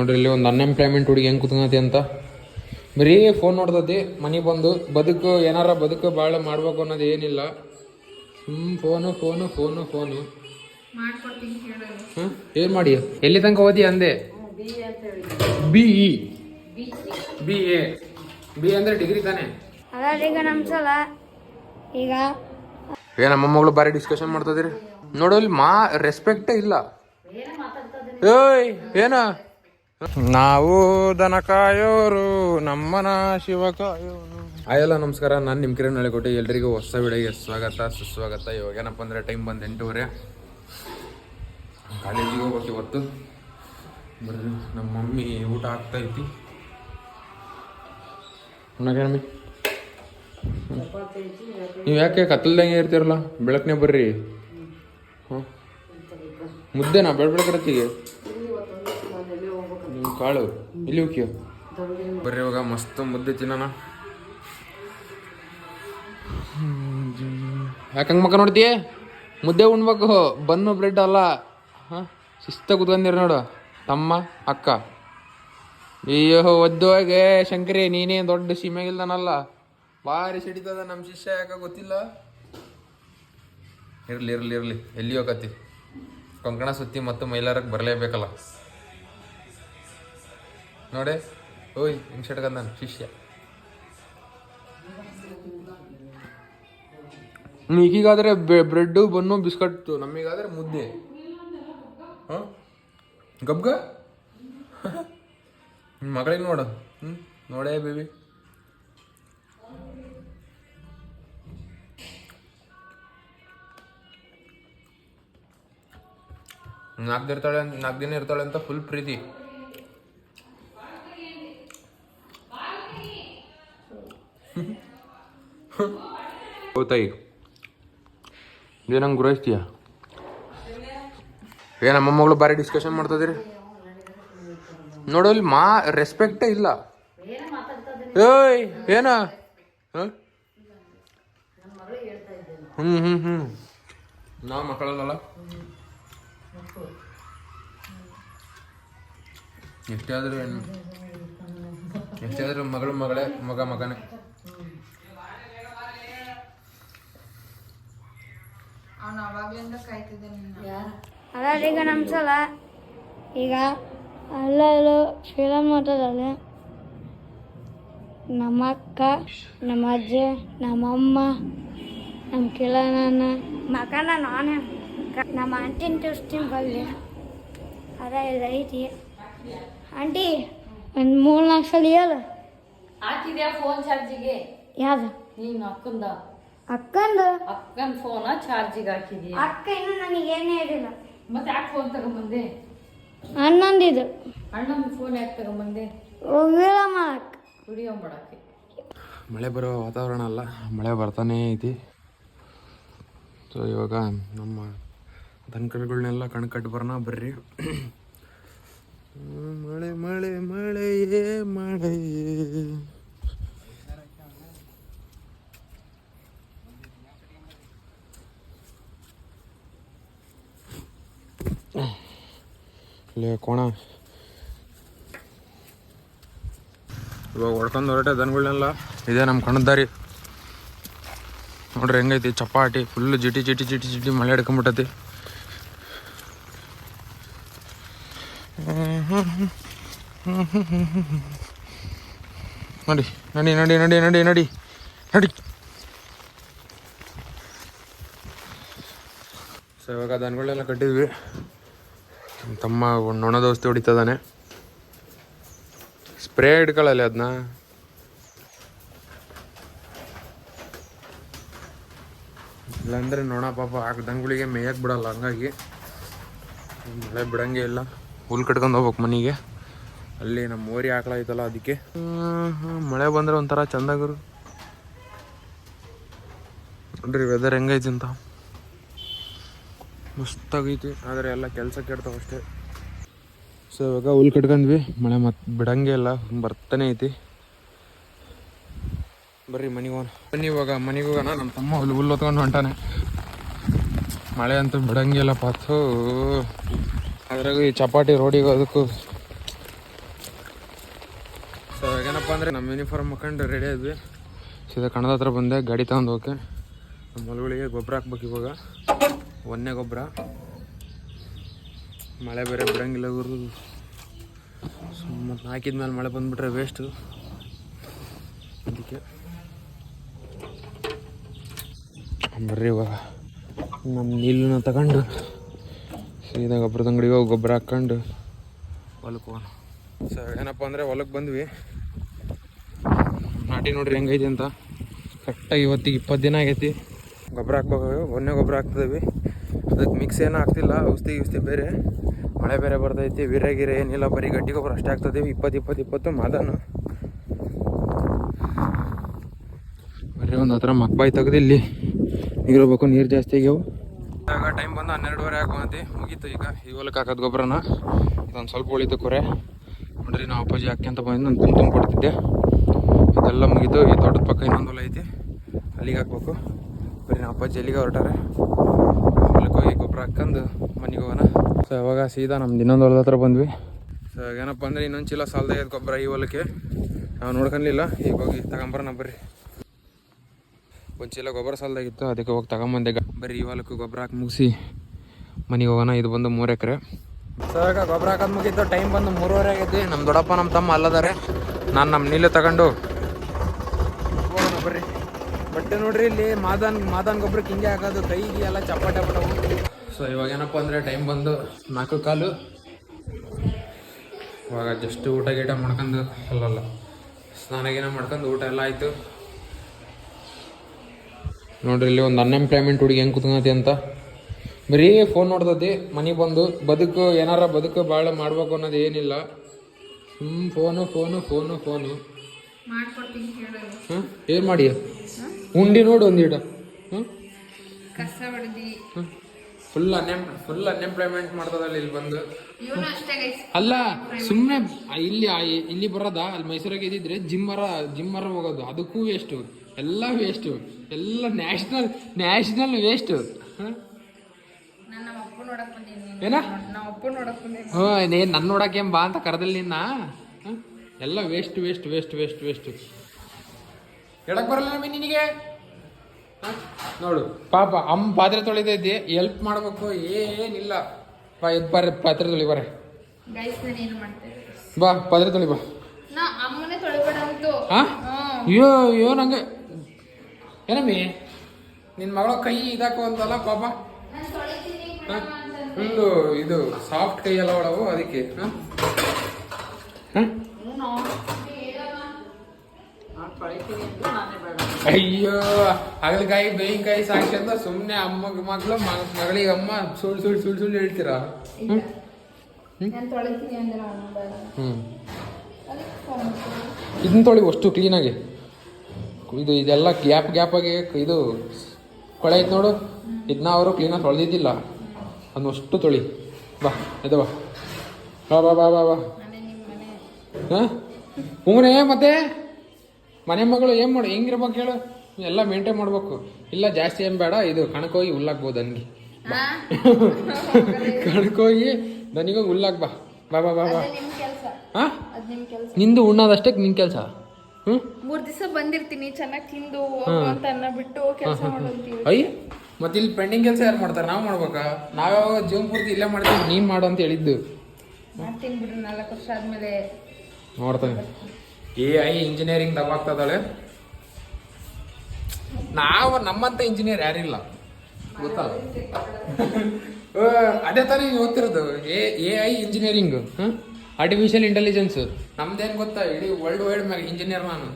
ನೋಡ್ರಿ ಇಲ್ಲಿ ಒಂದು ಅನ್ಎಂಪ್ಲಾಯ್ಮೆಂಟ್ ಹುಡುಗಿ ಹೆಂಗೆ ಕುತ್ಕೊಂತಿ ಅಂತ. ಬರೀ ಫೋನ್ ನೋಡ್ತತಿ ಮನೆಗೆ ಬಂದು ಬದುಕು ಏನಾರ ಬದುಕು ಭಾಳ ಮಾಡ್ಬೇಕು ಅನ್ನೋದು ಏನಿಲ್ಲ. ಹ್ಞೂ ಫೋನು ಫೋನು ಫೋನು ಫೋನು ಹಾಂ ಏನು ಮಾಡಿ? ಎಲ್ಲಿ ತನಕ ಓದಿ ಅಂದೆ? B E B A B ಅಂದರೆ ಡಿಗ್ರಿ ತಾನೆ? ಈಗ ನಮ್ಮ ಸಲ ಈಗ ಏ ನಮ್ಮ ಮಗಳು ಬಾರಿ ಡಿಸ್ಕಷನ್ ಮಾಡ್ತದಿರಿ ನೋಡು ಇಲ್ಲಿ ಮಾ ರೆಸ್ಪೆಕ್ಟೇ ಇಲ್ಲ. ಏಯ್ ಏನ? ನಾವು ದನ ಕಾಯೋರು ನಮ್ಮನ ಶಿವ ಕಾಯೋರು ಆಯಲ್ಲ ನಮಸ್ಕಾರ ನಾನು ನಿಮ್ಮ ಕಿರಣ್ ಹೇಳಿಕೊಟ್ಟೆ ಎಲ್ರಿಗೂ ಹೊಸ ವಿಡಿಯೋಗೆ ಸ್ವಾಗತ ಸುಸ್ವಾಗತ. ಇವಾಗ ಏನಪ್ಪ ಅಂದ್ರೆ ಟೈಮ್ ಬಂದು ಎಂಟೂವರೆ. ಕಾಲೇಜಿಗೆ ಹೋಗ್ಬೇಕು ಇವತ್ತು. ಬರ್ರಿ ನಮ್ಮ ಮಮ್ಮಿ ಊಟ ಆಗ್ತಾ ಐತಿ. ನೀವ್ ನೀವು ಯಾಕೆ ಕತ್ತಲ್ದಂಗೆ ಇರ್ತೀರಲ್ಲ? ಬೆಳಕನೆ ಬರ್ರಿ. ಹಾಂ? ಮುದ್ದೆನಾ? ಬೆಳ ಕಾಳು. ಇಲ್ಲಿ ಹೋಗಿ ಬರ್ರಿ ಇವಾಗ ಮಸ್ತ್ ಮುದ್ದೆ ತಿನ್ನೋಣ. ಯಾಕಂಗೆ ಮಕ್ಕ ನೋಡ್ತೀಯ? ಮುದ್ದೆ ಉಣ್ಬೇಕು. ಬನ್ನು ಬ್ರೆಡ್ ಅಲ್ಲ. ಹಾಂ? ಶಿಸ್ತ ಕುತ್ಕೊಂಡಿರ ನೋಡು. ತಮ್ಮ ಅಕ್ಕ. ಅಯ್ಯೋ ಒದ್ದೋಗೆ ಶಂಕರಿ ನೀನೇ ದೊಡ್ಡ ಸೀಮೆಗಿಲ್ದಾನಲ್ಲ. ಭಾರಿ ಸಿಡಿತದ ನಮ್ಮ ಶಿಷ್ಯ ಯಾಕ ಗೊತ್ತಿಲ್ಲ? ಇರಲಿ ಇರಲಿ ಇರಲಿ. ಎಲ್ಲಿ ಹೋಗತಿ ಕೊಂಕಣ ಸುತ್ತಿ ಮತ್ತು ಮೈಲಾರಕ್ಕೆ ಬರಲೇಬೇಕಲ್ಲ. ನೋಡೆ? ಓಯ್, ಹಿಂಗ್ ಸಟ್ಕಂದ ಶಿಷ್ಯ. ಈಗೀಗಾದ್ರೆ ಬ್ರೆಡ್ಡು ಬನ್ನು, ಬಿಸ್ಕಟ್, ನಮಗಾದ್ರೆ ಮುದ್ದೆ. ಹಾಂ? ಗಬ್ಗ ಮಗಳಿಗೆ ನೋಡು. ಹ್ಞೂ ನೋಡೇ ಬೇಬಿ. ನಾಲ್ಕು ದಿನ ಇರ್ತಾಳೆ ನಾಲ್ಕು ದಿನ ಇರ್ತಾಳೆ ಅಂತ ಫುಲ್ ಪ್ರೀತಿ. ಹೋತಾಯಿ ಏನಂಗೆ ಗುರಾಯಿಸ್ತೀಯ ಏ ನಮ್ಮ ಮಗಳು ಬಾರಿ ಡಿಸ್ಕಷನ್ ಮಾಡ್ತದಿರಿ ನೋಡು ಇಲ್ಲಿ ಮಾ ರೆಸ್ಪೆಕ್ಟೇ ಇಲ್ಲ ಏಯ್ ಏನ? ಹ್ಮ್ ಹ್ಮ್ ಹ್ಮ್ ನಾವು ಮಕ್ಕಳಲ್ಲ ಎಷ್ಟೇ ಆದ್ರೂ ಎಷ್ಟೇ ಆದರೂ ಮಗಳು ಮಗಳೇ ಮಗ ಮಗನೇ ಈಗ ನಮ್ಮ ಸಲ. ಈಗ ಅಲ್ಲೂ ಫಿಲಮ್ ನೋಡ್ತದಲ್ಲ ನಮ್ಮ ಅಕ್ಕ ನಮ್ಮ ಅಜ್ಜಿ ನಮ್ಮ ಅಮ್ಮ ನಮ್ಮ ಕಿಳನ ಮಗನ ನಾನೇ. ನಮ್ಮ ಆಂಟಿನ ತೋರಿಸ್ತೀನಿ ಬಲ್ಲಿ ಅದ ಇಲ್ಲ ಐತಿ. ಆಂಟಿ ಒಂದು ಮೂರು ನಾಲ್ಕು ಸಲ ಹೇಳು ಹಾಕಿದ್ಯಾ ಫೋನ್ ಚಾರ್ಜಿಗೆ ಯಾವ್ದು? ನೀನು ಅಕ್ಕಂದ? ಅಕ್ಕಂದು? ಅಕ್ಕನ ಫೋನ ಚಾರ್ಜಿಗೆ ಹಾಕಿದೀನಿ ಅಕ್ಕ ಇನ್ನು ನನಗೆ ಏನೇ ಹೇಳಿಲ್ಲ ಮತ್ತೆ ಯಾಕೆ ಫೋನ್ ತಗೊಂಬಂದೆ? ಅಣ್ಣಂದಿದು ಅಣ್ಣನ ಫೋನ್ ಯಾಕೆ ತಗೊಂಬಂದೆ? ವೀರ ಮಾಡಕ್ಕೆ ವಿಡಿಯೋ ಮಾಡಕ್ಕೆ. ಮಳೆ ಬರೋ ವಾತಾವರಣ ಅಲ್ಲ ಮಳೆ ಬರ್ತಾನೇ ಐತಿ. ಸೊ ಇವಾಗ ನಮ್ಮ ದನಕರುಗಳನ್ನೆಲ್ಲ ಕಣ್ಕಟ್ಟು ಬರೋಣ ಬರ್ರಿ. ಮಳೆ ಮಳೆ ಮಳೆಯೇ ಮಳೆಯೇ. ಲೇ ಕೋಣ. ಇವಾಗ ಹೊಡ್ಕೊಂಡು ಹೊರಟೆ ದನಗಳನ್ನೆಲ್ಲ ಇದೇ ನಮ್ಮ ಕಣ್ಣದ ದಾರಿ. ನೋಡ್ರಿ ಹೆಂಗೈತಿ ಚಪಾಟಿ ಫುಲ್ ಜಿಟಿ ಜಿಟಿ ಜಿಟಿ ಜಿಟಿ ಮಳೆ ಹಿಡ್ಕೊಂಬಿಟ್ಟತಿ. ನೋಡಿ ನಡಿ ನಡಿ ನಡಿ ನಡಿ ನಡಿ ನಡಿ. ಸೊ ಇವಾಗ ದನಗಳನ್ನೆಲ್ಲ ಕಟ್ಟಿದ್ವಿ. ನಮ್ಮ ತಮ್ಮ ಒಂದು ನೊಣ ದೋಸ್ತಿ ಹೊಡಿತದಾನೆ. ಸ್ಪ್ರೇ ಹಿಡ್ಕೊಳ್ಳಲ್ಲ ಅದನ್ನ ಇಲ್ಲಾಂದ್ರೆ ನೊಣ ಪಾಪ ಆ ದನಗಳಿಗೆ ಮೇಯಕ್ಕೆ ಬಿಡಲ್ಲ, ಹಂಗಾಗಿ ಮಳೆ ಬಿಡಂಗೆ ಇಲ್ಲ. ಹುಲ್ ಕಟ್ಕೊಂಡು ಹೋಗ್ಬೇಕು ಮನೆಗೆ. ಅಲ್ಲಿ ನಮ್ಮ ಓರಿ ಆಕಳ ಐತಲ್ಲ ಅದಕ್ಕೆ. ಮಳೆ ಬಂದ್ರೆ ಒಂಥರ ಚಂದಾಗರು ನೋಡ್ರಿ ವೆದರ್ ಹೆಂಗೈತಿ ಅಂತ. ಮಸ್ತಾಗೈತಿ ಆದರೆ ಎಲ್ಲ ಕೆಲಸ ಕೆಡ್ತಾವೆ ಅಷ್ಟೇ. ಸೊ ಇವಾಗ ಹುಲ್ ಕಟ್ಕೊಂಡ್ವಿ. ಮಳೆ ಮತ್ತೆ ಬಿಡಂಗೆ ಇಲ್ಲ ಬರ್ತಾನೆ ಐತಿ. ಬರ್ರಿ ಮನೆಗೆ ಹೋಗೋಣ. ಬನ್ನಿ ಇವಾಗ ಮನೆಗೆ ಹೋಗೋಣ ನಮ್ಮ ತಮ್ಮ ಹುಲ್ಲು ಹುಲ್ಲು ಹೊತ್ಕೊಂಡು ಹೊಂಟಾನೆ. ಮಳೆ ಅಂತೂ ಬಿಡಂಗಿಲ್ಲ ಪಾತು. ಅದ್ರಾಗ ಈ ಚಪಾಟಿ ರೋಡಿಗೆ ಅದಕ್ಕೂ. ಏನಪ್ಪ ಅಂದರೆ ನಮ್ಮ ಯೂನಿಫಾರ್ಮ್ ಹಾಕೊಂಡು ರೆಡಿ ಆದ್ವಿ. ಸೀದಾ ಕಣದ ಹತ್ರ ಬಂದೆ ಗಾಡಿ ತಗೊಂಡು ಹೋಗಕ್ಕೆ. ನಮ್ಮ ಹೊಲಗಳಿಗೆ ಗೊಬ್ಬರ ಹಾಕ್ಬೇಕು ಇವಾಗ. ಒಂದೇ ಗೊಬ್ಬರ ಮಳೆ ಬೇರೆ ಬಿಡಂಗಿಲ್ಲ ಗುರು. ಮತ್ತು ಹಾಕಿದ್ಮೇಲೆ ಮಳೆ ಬಂದುಬಿಟ್ರೆ ವೇಸ್ಟು ಅದಕ್ಕೆ. ಬರ್ರಿ ಇವಾಗ. ನಮ್ಮ ನೀಲನ್ನ ತಗೊಂಡು ಸೀದಾ ಗೊಬ್ಬರದ ಅಂಗಡಿಗೆ ಹೋಗಿ ಗೊಬ್ಬರ ಹಾಕ್ಕೊಂಡು ಹೊಲಕ್ಕೆ ಹೋಗೋಣ. ಸೊ ಏನಪ್ಪ ಅಂದರೆ ಹೊಲಕ್ಕೆ ಬಂದ್ವಿ. ನಾಟಿ ನೋಡ್ರಿ ಹೆಂಗೈತಿ ಅಂತ. ಕರೆಕ್ಟಾಗಿ ಇವತ್ತಿಗೆ ಇಪ್ಪತ್ತು ದಿನ ಆಗೈತಿ. ಗೊಬ್ಬರ ಹಾಕ್ಬೇಕು ಒಂದೇ ಗೊಬ್ಬರ ಹಾಕ್ತಿದ್ದೀವಿ ಅದಕ್ಕೆ ಮಿಕ್ಸ್ ಏನೂ ಆಗ್ತಿಲ್ಲ, ಔಷಧಿ ಬೇರೆ. ಮಳೆ ಬೇರೆ ಬರ್ತೈತಿ ವೀರ್ಯ ಗಿರೆ ಏನಿಲ್ಲ, ಬರೀ ಗಟ್ಟಿ ಗೊಬ್ಬರ ಅಷ್ಟೇ ಆಗ್ತದೆ, ಇಪ್ಪತ್ತು ಇಪ್ಪತ್ತು ಇಪ್ಪತ್ತು ಮಾದನು. ಬರೀ ಒಂದು ಹತ್ರ ಮಕ್ಬಾಯಿ ತೆಗ್ದು ಇಲ್ಲಿ ನೀರು ನೀರು ಜಾಸ್ತಿ ಆಗ್ಯಾವು. ಆಗ ಟೈಮ್ ಬಂದು ಹನ್ನೆರಡುವರೆ ಹಾಕೊಂತಿ ಮುಗೀತು ಈಗ. ಈ ಹೊಲಕ್ಕೆ ಹಾಕೋದು ಗೊಬ್ಬರನ. ಇದೊಂದು ಸ್ವಲ್ಪ ಉಳಿತು ಕೊರೆ. ನೋಡ್ರಿ ನಾವು ಅಪ್ಪಾಜಿ ಹಾಕ್ಯಂತ ಬಂದು ನಾನು ತುಂಬ ಕೊಡ್ತಿದ್ದೆ. ಇದೆಲ್ಲ ಮುಗೀತು, ಈ ತೋಟದ ಪಕ್ಕ ಇನ್ನೊಂದು ಹೊಲ ಐತಿ, ಅಲ್ಲಿಗೆ ಹಾಕ್ಬೇಕು. ಬರೀ ನಾವು ಅಪ್ಪಾಜಿ ಅಲ್ಲಿಗೆ ಹೊರಟಾರೆ. ಹೊಲಕ್ಕೆ ಹೋಗಿ ಗೊಬ್ಬರ ಹಾಕೊಂಡು ಮನೆಗೆ ಹೋಗೋಣ. ಸೊ ಇವಾಗ ಸೀದಾ ನಮ್ದು ಇನ್ನೊಂದು ಹೊಲದ ಹತ್ರ ಬಂದ್ವಿ. ಸೊ ಏನಪ್ಪ ಅಂದರೆ ಇನ್ನೊಂದು ಚೀಲ ಸಾಲದ ಗೊಬ್ಬರ ಈ ಹೊಲಕ್ಕೆ. ನಾವು ನೋಡ್ಕೊಲಿಲ್ಲ ಈಗ ಹೋಗಿ ತಗೊಂಬರೋಣ ಬರ್ರಿ. ಒಂದು ಚೀಲ ಗೊಬ್ಬರ ಸಾಲದಾಗಿತ್ತು ಅದಕ್ಕೆ ಹೋಗಿ ತಗೊಂಬಂದೆ. ಬರೀ ಈ ಹೊಲಕ್ಕೆ ಗೊಬ್ಬರ ಹಾಕಿ ಮುಗಿಸಿ ಮನೆಗೆ ಹೋಗೋಣ. ಇದು ಬಂದು ಮೂರು ಎಕರೆ. ಸೊ ಈಗ ಗೊಬ್ಬರ ಹಾಕೋದು ಮುಗೀತು. ಟೈಮ್ ಬಂದು ಮೂರುವರೆ ಆಗೈತಿ. ನಮ್ಮ ದೊಡ್ಡಪ್ಪ ನಮ್ಮ ತಮ್ಮ ಅಲ್ಲದಾರೆ. ನಾನು ನಮ್ಮ ನೀಲೆ ತಗೊಂಡು ಬಟ್ಟೆ ನೋಡ್ರಿ ಇಲ್ಲಿ ಮಾದನ್ ಮಾದನ್ ಗೊಬ್ಬರಕ್ಕೆ ಹಿಂಗೆ ಹಾಕೋದು ಕೈಗೆ ಎಲ್ಲ ಚಪ್ಪಾಟೆ ಬಿಟ್ಟವು ಸೊ ಇವಾಗ ಏನಪ್ಪ ಅಂದರೆ ಟೈಮ್ ಬಂದು ನಾಲ್ಕು ಕಾಲು. ಇವಾಗ ಜಸ್ಟ್ ಊಟ ಗೀಟ ಮಾಡ್ಕೊಂಡು ಅಲ್ಲಲ್ಲ ಸ್ನಾನ ಗೀನ ಮಾಡ್ಕೊಂಡು ಊಟ ಎಲ್ಲ ಆಯಿತು. ನೋಡ್ರಿ ಇಲ್ಲಿ ಒಂದು ಅನ್ಎಂಪ್ಲಾಯ್ಮೆಂಟ್ ಹುಡುಗಿ ಹೆಂಗೆ ಕುತ್ಕೊಂತಿ ಅಂತ. ಬರೀ ಫೋನ್ ನೋಡ್ತತಿ, ಮನೆಗೆ ಬಂದು ಬದುಕು, ಏನಾರ ಬದುಕು ಭಾಳ ಮಾಡ್ಬೇಕು ಅನ್ನೋದು ಏನಿಲ್ಲ. ಹ್ಞೂ ಫೋನು ಫೋನು ಫೋನು ಫೋನು ಹಾಂ? ಏನು ಮಾಡಿ? ಉಂಡಿ ನೋಡು ಒಂದೀಟ ಹ್ಞೂ ಕಸ ಹೊಡೆದಿ. ಫುಲ್ ಅನ್ಎಂ ಫುಲ್ ಅನ್ಎಂಪ್ಲಾಯ್ಮೆಂಟ್ ಮಾಡ್ತದಲ್ಲ ಇಲ್ಲಿ ಬಂದು. ಇವನು ಅಷ್ಟೇ ಗೈಸ್ ಅಲ್ಲ ಸುಮ್ಮನೆ ಇಲ್ಲಿ ಇಲ್ಲಿ ಬರೋದ? ಅಲ್ಲಿ ಮೈಸೂರಾಗ ಇದ್ದಿದ್ರೆ ಜಿಮ್ಮರ ಜಿಮ್ಮರ ಹೋಗೋದು. ಅದಕ್ಕೂ ವೇಸ್ಟು ಎಲ್ಲ ವೇಸ್ಟು ಎಲ್ಲ ನ್ಯಾಷನಲ್ ನ್ಯಾಷನಲ್ ವೇಸ್ಟು ನಾನು ಏನ? ನಮ್ಮ ಅಪ್ಪ ನೋಡಕ್ ಏನ್ ಹ್ಞೂ ನೀ ನನ್ನ ನೋಡಕ್ಕೆ ಬಾ ಅಂತ ಕರೆದಲ್ಲಿ ನಿನ್ನ. ಹ? ಎಲ್ಲ waste waste waste waste waste ಎಡಕ್ ಬರಲ್ಲ ನಮಗೆ ನಿನಗೆ? ಹ? ನೋಡು. ಪಾಪ ಅಮ್ಮ ಪಾತ್ರೆ ತೊಳಿತೈತಿ ಎಲ್ಪ್ ಮಾಡ್ಬೇಕು ಏನಿಲ್ಲ. ಬಾ ಎದ್ ಬರ್ರಿ ಪಾತ್ರೆ ತೊಳಿ ಬರ್ರಿ ಗೈಸ್ ನಾನು ಏನು ಬಾ ಪಾತ್ರೆ ತೊಳಿ ಬಾ. ನಾ ಅಮ್ಮನೇ ತೊಳಿಬೇಡ ಅಂತು ಹಾ? ಅಯ್ಯೋ ಅಯ್ಯೋ ನಂಗೆ. ಏನಮ್ಮಿ? ನಿನ್ನ ಮಗಳ ಕೈ ಇದಾಕು ಅಂತಲ್ಲ ಪಾಪ. ನಾನು ತೊಳಿತೀನಿ ಫುಲ್ಲು ಇದು ಸಾಫ್ಟ್ ಕೈ ಎಲ್ಲ ಒಳವು ಅದಕ್ಕೆ. ಹಾಂ? ಹ? ಅಯ್ಯೋ ಹಾಗಲಕಾಯಿ ಬೇವಿನಕಾಯಿ ಸಾಕ್ಷಿ ಅಂತ ಸುಮ್ಮನೆ ಅಮ್ಮ ಮಗಳು ಮಗಳಿಗೆ ಅಮ್ಮ ಸುಳ್ಳು ಸುಳ್ಳು ಸುಳ್ಳು ಸುಳ್ಳು ಹೇಳ್ತೀರಾ? ಫೋನ್ ಇದನ್ನ ತೊಳಿ ಅಷ್ಟು ಕ್ಲೀನಾಗಿ ಇದು ಇದೆಲ್ಲ ಗ್ಯಾಪ್ ಗ್ಯಾಪಾಗಿ ಇದು ಕೊಳೆ ಐತೆ ನೋಡು. ಇದನ್ನ ಅವರು ಕ್ಲೀನಾಗಿ ತೊಳೆದಿದ್ದಿಲ್ಲ. ಅದನ್ನಷ್ಟು ತೊಳಿ. ಬಾ ಇದು ಬಾ ಬಾ ಬಾ ಬಾ ಬಾ. ಹಾಂ? ಹೂನೇ ಮತ್ತೆ? ಮನೆ ಮಗಳು ಏನು ಮಾಡು ಹೆಂಗಿರ್ಬೇಕು ಹೇಳು. ಎಲ್ಲ ಮೇಂಟೈನ್ ಮಾಡ್ಬೇಕು. ಇಲ್ಲ ಜಾಸ್ತಿ ಏನು ಬೇಡ ಇದು ಕಣಕೋಗಿ ಹುಲ್ಲಾಕ್ಬೋದು ನನಗೆ. ಹಾ? ಕಣಕೋಗಿ ನನಗೋಗಿ ಹುಲ್ಲಾಕ್ ಬಾ. ಬಾ ಬಾ ಬಾ ಬಾ. ಹಾಂ? ನಿಂದು ಉಣ್ಣದಷ್ಟೇ ನಿನ್ನ ಕೆಲಸ? ಹ್ಞೂ ಮೂರು ದಿವಸ ಬಂದಿರ್ತೀನಿ ಚೆನ್ನಾಗಿ ತಿಂದು ಹೋಗು ಅಂತ ಅನ್ನ ಬಿಟ್ಟು ಕೆಲಸ ಮಾಡೋಂತೀವಿ. ಅಯ್ಯ ಮತ್ತೆ ಇಲ್ಲಿ ಪೆಂಡಿಂಗ್ ಕೆಲಸ ಯಾರು ಮಾಡ್ತಾರೆ? ನಾವು ಮಾಡ್ಬೇಕಾ? ನಾವ್ಯಾವ ಜೀವನ ಪೂರ್ತಿ ಇಲ್ಲೇ ಮಾಡ್ತೀವಿ ನೀನು ಮಾಡು ಅಂತ ಹೇಳಿದ್ದು. ಮಾಡ್ತೀನಿ ಬಿಡು ನಾಲ್ಕು ವರ್ಷ ಆದ್ಮೇಲೆ ನೋಡ್ತಾನೆ. ಎ ಐ ಇಂಜಿನಿಯರಿಂಗ್ ದಬಾಗ್ತದಾಳೆ ನಾವು ನಮ್ಮಂತ ಇಂಜಿನಿಯರ್ ಯಾರಿಲ್ಲ. ಗೊತ್ತಲ್ಲ ಅದೇ ತಾನೇ ಓದ್ತಿರೋದು A A I engineering artificial intelligence ನಮ್ದೇನು ಗೊತ್ತಾ? ಇಡೀ ವರ್ಲ್ಡ್ ವೈಡ್ ಮ್ಯಾಗ ಇಂಜಿನಿಯರ್ ನಾನು?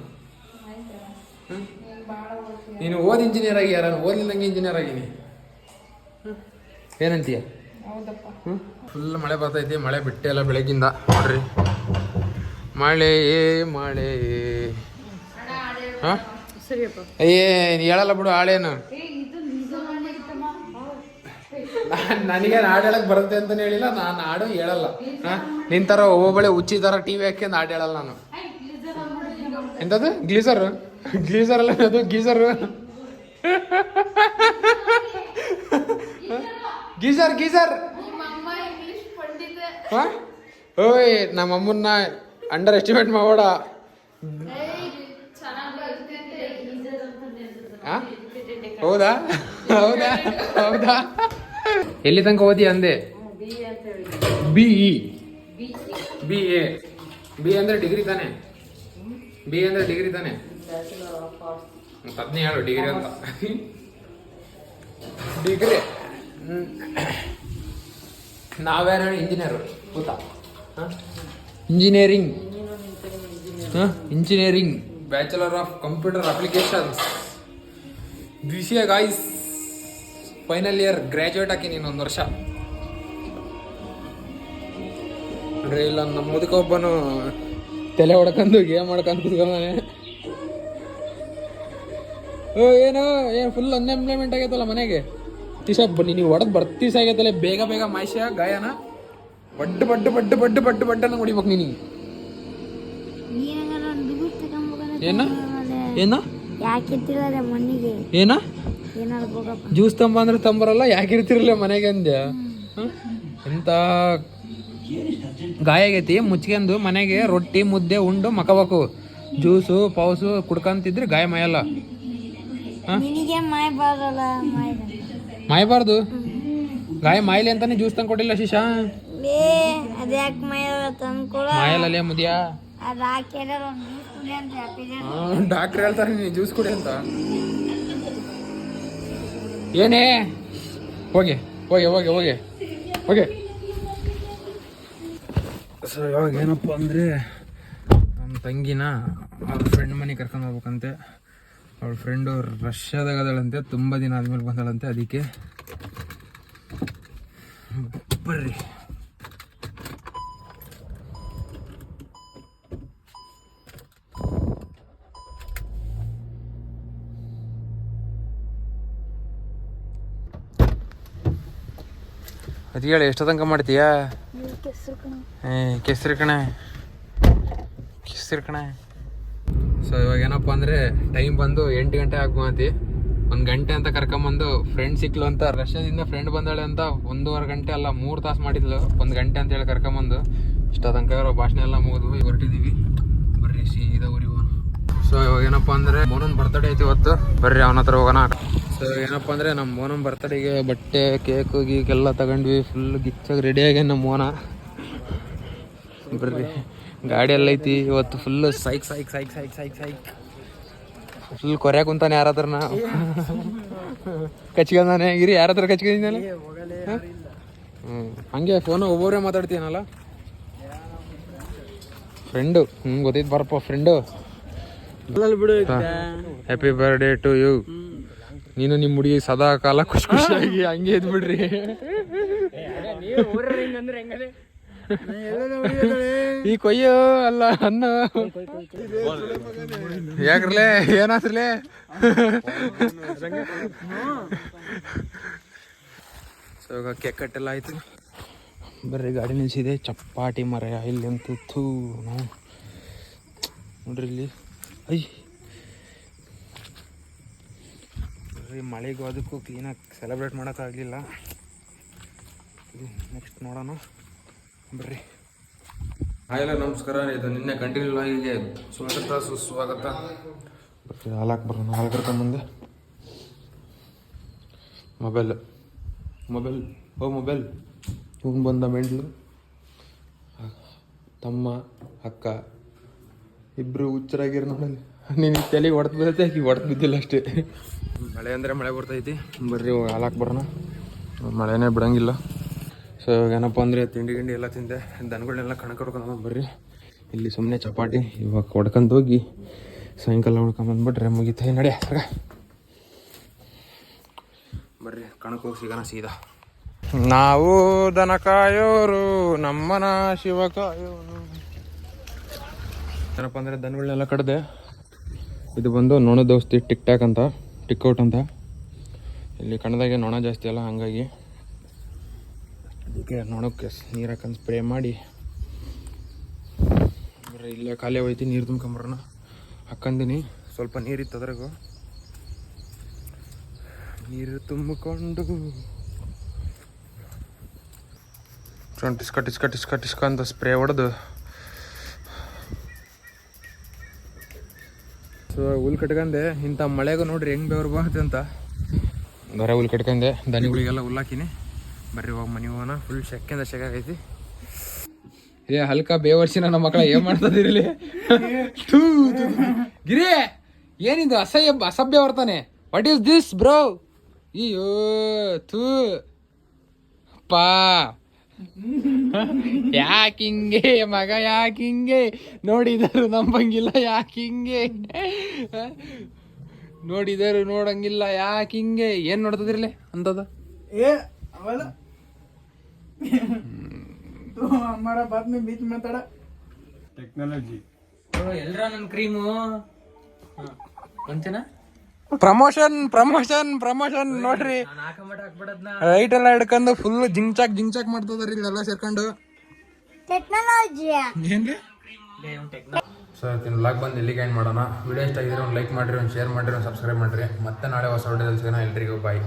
ನೀನು ಓದ್ ಇಂಜಿನಿಯರ್ ಆಗಿ ಯಾರು ಓದ್ಲಿಲ್ಲಂಗೆ ಇಂಜಿನಿಯರ್ ಆಗಿ ನೀ ಏನಂತೀಯ? ಫುಲ್ ಮಳೆ ಬರ್ತೈತಿ ಮಳೆ ಬಿಟ್ಟೆ ಎಲ್ಲ ಬೆಳಗ್ಗಿಂದ. ನೋಡ್ರಿ. ಮಳೆ ಮಳೆ ಹಾಂ? ಏ ಹೇಳಲ್ಲ ಬಿಡು ಹಾಳೇನು ನನಗೇನು ನನಗೆ ಹಾಡು ಹೇಳಕ್ ಬರುತ್ತೆ ಅಂತಾನೆ ಹೇಳಿಲ್ಲ, ನಾನು ಹಾಡು ಹೇಳಲ್ಲ. ಹಾ? ನಿನ್ ತರ ಒಬ್ಬೊಬ್ಬಳೆ ಉಚ್ಚಿ ತರ ಟಿವಿ ಹಾಕಿ ಹಾಡು ಹೇಳಲ್ಲ ನಾನು. ಎಂತದ್ದು ಗ್ಲೀಸರ್? ಗ್ಲೀಸರ್ ಅಲ್ಲ ಅದು ಗೀಸರ್ ಗೀಸರ್ ಗೀಸರ್ ಹಾ? ಓಯ್ ನಮ್ಮ ಅಮ್ಮನ್ನ ಅಂಡರ್ ಎಸ್ಟಿಮೇಟ್ ಮಾಡಬೇಡ? ಹೌದಾ? ಹೌದಾ? ಹೌದಾ? ಎಲ್ಲಿ ತನಕ ಓದಿ ಅಂದೆ? B E B A B ಅಂದ್ರೆ ಡಿಗ್ರಿ ತಾನೆ? ಬಿ ಅಂದ್ರೆ ಡಿಗ್ರಿ ತಾನೆ? ಪತ್ನಿ ಹೇಳು ಡಿಗ್ರಿ ಅಂತ. ಡಿಗ್ರಿ ನಾವ್ಯಾರು ಇಂಜಿನಿಯರ್ ಗೊತ್ತಾ? Engineering engineering bachelor of computer applications ದ್ವಿತೀಯ ಗಾಯ್ಸ್ ಫೈನಲ್ ಇಯರ್ ಗ್ರ್ಯಾಜುಯೇಟ್ ಹಾಕೀನಿ ಇನ್ನೊಂದು ವರ್ಷ. ನೋಡ್ರಿ ಇಲ್ಲ ನಮ್ಮ ಮುದುಕೊಬ್ಬನು ತಲೆ ಹೊಡ್ಕೊಂಡು ಗೇಮ್ ಮಾಡ್ಕೊಂಡು ಕೂತ್ಕೊಂಡಾನೆ. ಓ ಏನು? ಏನು ಫುಲ್ ಅನ್ಎಂಪ್ಲಾಯ್ಮೆಂಟ್ ಆಗೈತಲ್ಲ ಮನೆಗೆ? ಟಿಶ ಬನ್ನಿ ನೀವು ಹೊಡೆದು ಬರ್ತೀಸ ಆಗೈತಲ್ಲ ಬೇಗ ಬೇಗ ಮಾಯಿಸ ಗಾಯನ? ಬಡ್ಡು ಬಡ್ಡು ಬಡ್ಡು ಬಡ್ಡು ಬಡ್ಡು ಬಡ್ಡನ್ನ ಹೊಡಿಬೇಕು ನೀನು ಏನು? ಏನು? ಜ್ಯೂಸ್ ತಂಬ ಅಂದ್ರೆ ತಂಬರಲ್ಲ ಯಾಕೆ ಇರ್ತಿರಲಿಲ್ಲ ಮನೆಗೆ ಅಂದ್ಯ? ಎಂತ ಗಾಯ ಆಗೈತಿ? ಮುಚ್ಕೊಂಡು ಮನೆಗೆ ರೊಟ್ಟಿ ಮುದ್ದೆ ಉಂಡು ಮಕಬೇಕು. ಜ್ಯೂಸು ಪೌಸು ಕುಡ್ಕಂತಿದ್ರೆ ಗಾಯ ಮಾಯಲ್ಲ. ನಿನಗೆ ಮಾಯಬಾರ್ದು? ಗಾಯ ಮಾಯಲಿ ಅಂತಾನೆ ಜ್ಯೂಸ್ ತಂದು ಕೊಟ್ಟಿಲ್ಲ ಶಿಶಾ? ಏ ಅದ್ಯಾಕೆ ಮಾಯ ತಂದ್ಕೊಳ? ಮಾಯಲ್ಲೇ ಮುದಿಯಾ? ಅದು ಹಾಕ್ಯಾರ ಒಂದು ಜ್ಯೂಸ್ ಕುಡಿ ಅಂತ ಹಾಕಿದ್ರೆ ಡಾಕ್ಟರ್ ಹೇಳ್ತಾರೆ ನೀನು ಜ್ಯೂಸ್ ಕುಡಿ ಅಂತ. ಏನೇ? ಹೋಗಿ ಹೋಗಿ ಹೋಗಿ ಹೋಗಿ ಹೋಗಿ. ಸೊ ಇವಾಗ ಏನಪ್ಪ ಅಂದರೆ ನಮ್ಮ ತಂಗಿನ ಅವ್ರ ಫ್ರೆಂಡ್ ಮನೆಗೆ ಕರ್ಕೊಂಡು ಹೋಗ್ಬೇಕಂತೆ. ಅವ್ಳ ಫ್ರೆಂಡು ರಷ್ಯಾದಾಗ ಅದಳಂತೆ ತುಂಬ ದಿನ ಆದ್ಮೇಲೆ ಬಂದಳಂತೆ ಅದಕ್ಕೆ. ಬರ್ರಿ. ಅದು ಹೇಳಿ ಎಷ್ಟು ತನಕ ಮಾಡ್ತೀಯಾ? ಕೆಸರು ಕಣೆ. ಕೆಸರು ಕಣೆ. ಸೊ ಇವಾಗ ಏನಪ್ಪ ಅಂದರೆ ಟೈಮ್ ಬಂದು ಎಂಟು ಗಂಟೆ ಆಗ್ಬೋತಿ ಒಂದು ಗಂಟೆ ಅಂತ ಕರ್ಕೊಂಬಂದು ಫ್ರೆಂಡ್ ಸಿಕ್ಲು ಅಂತ ರಷ್ಯಾದಿಂದ ಫ್ರೆಂಡ್ ಬಂದಾಳೆ ಅಂತ ಒಂದೂವರೆ ಗಂಟೆ ಅಲ್ಲ ಮೂರು ತಾಸು ಮಾಡಿದ್ಲು. ಒಂದು ಗಂಟೆ ಅಂತ ಹೇಳಿ ಕರ್ಕೊಂಬಂದು. ಇಷ್ಟ ತನಕ ಭಾಷಣ ಎಲ್ಲ ಮುಗಿದ್ವು ಈಗ ಹೊರಟಿದ್ದೀವಿ ಬರ್ರಿ ಸೀದಾ ಊರಿಗೆ ಹೋಗೋಣ. ಸೊ ಇವಾಗ ಏನಪ್ಪ ಅಂದರೆ ಮೋನನ್ ಬರ್ತಡೇ ಐತಿ ಇವತ್ತು. ಬರ್ರಿ ಅವನ ಹತ್ರ ಹೋಗೋಣ. ಸೊ ಏನಪ್ಪ ಅಂದರೆ ನಮ್ಮ ಮೋನಮ್ ಬರ್ತಡೇಗೆ ಬಟ್ಟೆ ಕೇಕು ಗೀಕೆಲ್ಲ ಎಲ್ಲ ತಗೊಂಡ್ವಿ. ಫುಲ್ ಗಿಚ್ಚಾಗಿ ರೆಡಿಯಾಗಿ ನಮ್ಮ ಮೋನ ಬರ್ರಿ ಗಾಡಿ ಎಲ್ಲ ಐತಿ. ಇವತ್ತು ಫುಲ್ ಸೈಕ್ ಸೈಕ್ ಸೈಕ್ ಸೈಕ್ ಸೈಕ್ ಸೈಕ್. ಫುಲ್ ಕೊರ್ಯಾಕ ಕುಂತಾನೆ ಯಾರ ನಾ. ಕಚ್ಕೊಂಡಾನೆ. ಇರಿ ಯಾರ ಹತ್ರ ಕಚ್ಕೊಂಡಿದ್ದಾನೆ ಹ್ಞೂ ಹಂಗೆ ಫೋನ್ ಒಬ್ಬೊಬ್ಬರೇ ಮಾತಾಡ್ತೀನಲ್ಲ? ಫ್ರೆಂಡು ಹ್ಞೂ ಗೊತ್ತೈತೆ. ಬರಪ್ಪ friend happy birthday to you ನೀನು ನಿಮ್ಮ ಹುಡುಗಿ ಸದಾ ಕಾಲ ಖುಷಿ ಖುಷಿಯಾಗಿ ಹಂಗೆ ಇದ್ಬಿಡ್ರಿ. ಈ ಕೊಯ್ಯೋ ಅಲ್ಲ ಅನ್ನ. ಯಾಕ್ರಲೇ ಏನಾಸ್ರಲೇ ಸೊ ಇವಾಗ ಕೇಕ್ ಕಟ್ಟೆಲ್ಲ ಆಯ್ತು. ಬರ್ರಿ ಗಾಡಿ ನಿಲ್ಸಿದೆ. ಚಪ್ಪಾಟಿ ಮರ ಇಲ್ಲಿ ಅಂತೂ ಥೂ ನೋಡ್ರಿ ಇಲ್ಲಿ. ಐ ಬರ್ರಿ ಮಳೆಗೂ ಅದಕ್ಕೂ ಕ್ಲೀನಾಗಿ ಸೆಲೆಬ್ರೇಟ್ ಮಾಡೋಕ್ಕಾಗಲಿಲ್ಲ ನೆಕ್ಸ್ಟ್ ನೋಡೋಣ. ಬರ್ರಿ. ಎಲ್ಲ ನಮಸ್ಕಾರ. ಇದು ನಿನ್ನೆ ಕಂಟಿನ್ಯೂ ಆಗಿ ಸ್ವಾಗತ ಸುಸ್ವಾಗತ. ಬರ್ರಿ ಹಾಲಾಕ್ ಬರೋಣ ಹಾಲು ಮುಂದೆ ಮೊಬೈಲ್. ಮೊಬೈಲ್. ಓ ಮೊಬೈಲ್. ಇವ್ನು ಬಂದ ಮೆಂಡ್ಲು ತಮ್ಮ ಅಕ್ಕ ಇಬ್ಬರು ಹುಚ್ಚರಾಗಿರೋ ನೋಡಲ್ಲಿ. ನೀನು ತಲೆಗೆ ಹೊಡೆದು ಬಿದ್ದೈತೆ ಈಗ ಹೊಡೆದು ಬಿದ್ದಿಲ್ಲ ಅಷ್ಟೇ. ಮಳೆ ಅಂದರೆ ಮಳೆ ಬರ್ತೈತಿ. ಬರ್ರಿ ಹಾಲಾಕ್ ಬರೋಣ. ಮಳೆನೇ ಬಿಡಂಗಿಲ್ಲ. ಸೊ ಇವಾಗ ಏನಪ್ಪ ಅಂದರೆ ತಿಂಡಿ ಗಿಂಡಿ ಎಲ್ಲ ತಿಂದೆ. ದನಗಳನ್ನೆಲ್ಲ ಹೊಡ್ಕೊಂಡು ಬರ್ರಿ. ಇಲ್ಲಿ ಸುಮ್ಮನೆ ಚಪಾಟಿ ಇವಾಗ ಹೊಡ್ಕೊಂಡು ಹೋಗಿ ಸಾಯಂಕಾಲ ಹೊಡ್ಕೊಂಬಂದ್ಬಿಟ್ರೆ ಮುಗಿತೈ. ನಡೆ ಆಗ ಬರ್ರಿ ಕಣಕ್ಕೆ ಹೋಗಿ ಸಿಗೋಣ ಸೀದಾ. ನಾವು ದನ ಕಾಯೋರು, ನಮ್ಮನ ಶಿವ ಕಾಯೋರು. ಏನಪ್ಪ ಅಂದರೆ ದನಗಳನ್ನೆಲ್ಲ ಕಡ್ದೆ. ಇದು ಬಂದು ನೋಣ ದೋಸ್ತಿ ಟಿಕ್ ಟಾಕ್ ಅಂತ. ಟಿಕ್ ಔಟ್ ಅಂತ. ಇಲ್ಲಿ ಕಣದಾಗೆ ನೊಣ ಜಾಸ್ತಿ ಅಲ್ಲ, ಹಾಗಾಗಿ ಅದಕ್ಕೆ ನೊಣಕ್ಕೆ ನೀರು ಹಾಕೊಂಡು ಸ್ಪ್ರೇ ಮಾಡಿ. ಬರ್ರಿ ಇಲ್ಲೇ ಖಾಲಿ ಹೋಯ್ತು ನೀರು ತುಂಬ್ಕೊಂಬರೋಣ. ಹಾಕ್ಕಂದಿನಿ ಸ್ವಲ್ಪ ನೀರಿತ್ತು ಅದ್ರಾಗೂ. ನೀರು ತುಂಬಿಕೊಂಡು. ಟಿಸ್ಕ ಟಿಸ್ಕ ಟಿಸ್ಕ ಟಿಸ್ಕ ಅಂತ ಸ್ಪ್ರೇ ಹೊಡೆದು ಸೊ ಹುಲ್ ಕಟ್ಕಂಡೆ. ಇಂಥ ಮಳೆಗೂ ನೋಡ್ರಿ ಹೆಂಗ್ ಬೆವ್ರು ಬರುತ್ತೆ ಅಂತ. ದರ ಹುಲ್ ಕಟ್ಕಂಡೆ. ದನಿಗಳಿಗೆಲ್ಲ ಹುಲ್ಲಾಕಿನಿ ಬರ್ರಿ ಹೋಗ್ ಮನೆ ಹೋಗೋಣ. ಫುಲ್ ಶೆಕ್ಕಿಂದ ಶೆಕೆ ಆಗೈತಿ. ಏ ಹಲ್ಕ ಬೇವರ್ಸಿನ ನಮ್ಮ ಮಕ್ಕಳ ಏನ್ ಮಾಡ್ತದಿರ್ಲಿ? ಗಿರಿ ಏನಿದು ಅಸಹ್ಯ ಅಸಭ್ಯ ಬರ್ತಾನೆ ವಾಟ್ ಈಸ್ ದಿಸ್ ಬ್ರೋ ಅಯ್ಯೋ ಥೂ. ಪಾ ಯಾಕಿಂಗೆ ಮಗ ಯಾಕಿಂಗೆ? ನೋಡಿದರು ನಂಬಂಗಿಲ್ಲ ಯಾಕಿಂಗೆ? ನೋಡಿದರು ನೋಡಂಗಿಲ್ಲ ಯಾಕಿಂಗೆ? ಏನ್ ನೋಡ್ತದಿರ್ಲಿ ಅಂತದ ಏ ಅವಲ ತೋ ಮಾತಾಡ. ಟೆಕ್ನಾಲಜಿ. ಎಲ್ಲರ ನನ್ನ ಕ್ರೀಮು? ಅಂತೇನಾ ಪ್ರಮೋಷನ್ ಪ್ರಮೋಷನ್ ಪ್ರಮೋಷನ್ ನೋಡ್ರಿ. ರೈಟ್ ಎಲ್ಲ ಹಿಡ್ಕೊಂಡು ಫುಲ್ ಜಿಂಚಾಕ್ ಜಿಂಚಾಕ್ ಮಾಡ್ತದ್ರಿ ಇಲ್ಲೆಲ್ಲ ಸೇರ್ಕೊಂಡು. ಟೆಕ್ನಾಲಜಿ ಏನ್ರಿ? ಸೊ ಇವತ್ತಿನ ಬ್ಲಾಗ್ ಬಂದು ಇಲ್ಲಿಗೆ ಏನು ಮಾಡೋಣ. ವಿಡಿಯೋ ಇಷ್ಟ ಆಗಿದ್ರೆ ಒಂದು ಲೈಕ್ ಮಾಡಿರಿ ಒಂದು ಶೇರ್ ಮಾಡಿರಿ ಒಂದು ಸಬ್ಸ್ಕ್ರೈಬ್ ಮಾಡಿರಿ. ಮತ್ತೆ ನಾಳೆ ಹೊಸ ವಿಡಿಯೋದಲ್ಲಿ ಸಿಗೋಣ ಎಲ್ರಿಗೂ ಬಾಯ್